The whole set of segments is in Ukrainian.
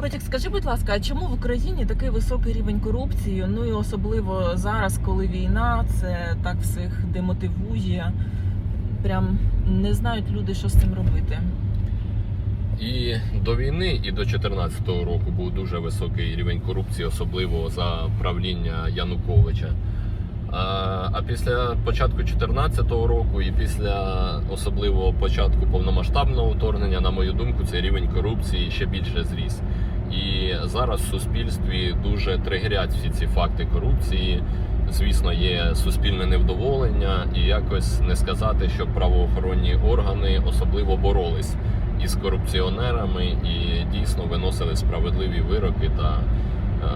Котик, скажи, будь ласка, а чому в Україні такий високий рівень корупції? Ну і особливо зараз, коли війна, це так всіх демотивує. Прям не знають люди, що з цим робити. І до війни, і до 2014 року був дуже високий рівень корупції, особливо за правління Януковича. А після початку 2014 року і після особливо початку повномасштабного вторгнення, на мою думку, цей рівень корупції ще більше зріс. І зараз в суспільстві дуже тригерять всі ці факти корупції. Звісно, є суспільне невдоволення, і якось не сказати, що правоохоронні органи особливо боролись із корупціонерами і дійсно виносили справедливі вироки та е,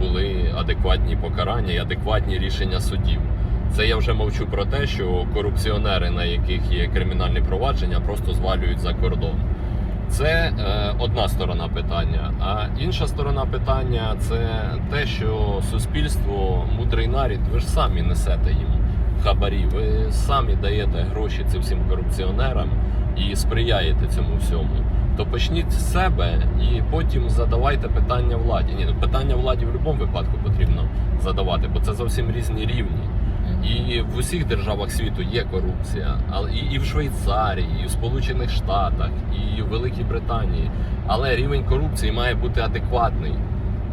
були адекватні покарання і адекватні рішення судів. Це я вже мовчу про те, що корупціонери, на яких є кримінальні провадження, просто звалюють за кордон. Це е, одна сторона питання. А інша сторона питання це те, що суспільство мудрий нарід, ви ж самі несете їм хабарі, ви самі даєте гроші цим всім корупціонерам і сприяєте цьому всьому. То почніть з себе і потім задавайте питання владі. Ні, ну питання владі в будь-якому випадку потрібно задавати, бо це зовсім різні рівні. І в усіх державах світу є корупція, але і, в Швейцарії, і в Сполучених Штатах, і в Великій Британії. Але рівень корупції має бути адекватний.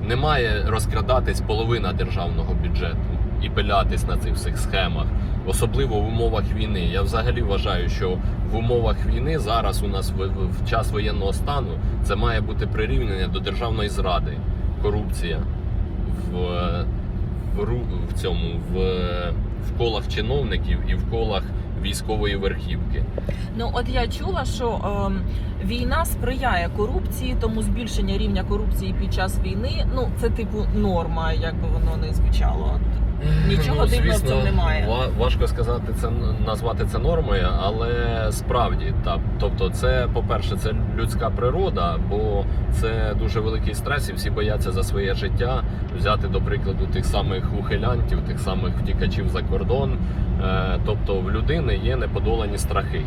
Не має розкрадатись половина державного бюджету і пилятись на цих всіх схемах, особливо в умовах війни. Я взагалі вважаю, що в умовах війни зараз у нас в, час воєнного стану це має бути прирівняння до державної зради, корупція в, в, в цьому в, в колах чиновників і в колах військової верхівки. Ну от я чула, що е, війна сприяє корупції, тому збільшення рівня корупції під час війни ну це типу норма, як би воно не звучало. Нічого дивного в цьому немає. ва- Важко сказати це назвати це нормою, але справді так. Тобто, це, по-перше, це людська природа, бо це дуже великий стрес, і всі бояться за своє життя взяти, до прикладу, тих самих ухилянтів, тих самих втікачів за кордон. Е, Тобто в людини є неподолані страхи.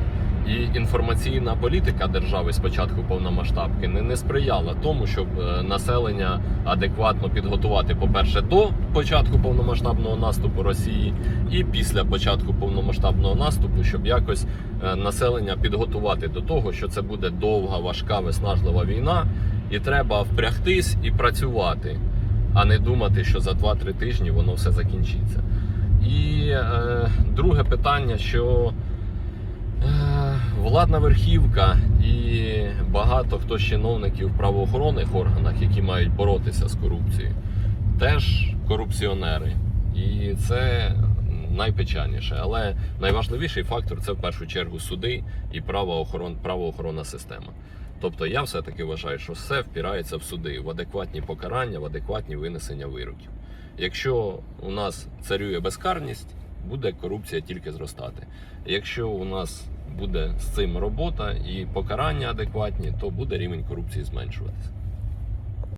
І інформаційна політика держави з початку повномасштабки не, не сприяла тому, щоб е, населення адекватно підготувати, по-перше, до початку повномасштабного наступу Росії, і після початку повномасштабного наступу, щоб якось е, населення підготувати до того, що це буде довга, важка, виснажлива війна, і треба впрягтись і працювати, а не думати, що за 2-3 тижні воно все закінчиться. І е, друге питання, що Владна верхівка і багато хто з чиновників в правоохоронних органах, які мають боротися з корупцією, теж корупціонери. І це найпечальніше. Але найважливіший фактор це в першу чергу суди і правоохорон, правоохоронна система. Тобто я все-таки вважаю, що все впирається в суди, в адекватні покарання, в адекватні винесення вироків. Якщо у нас царює безкарність, буде корупція тільки зростати. Якщо у нас буде з цим робота і покарання адекватні, то буде рівень корупції зменшуватися.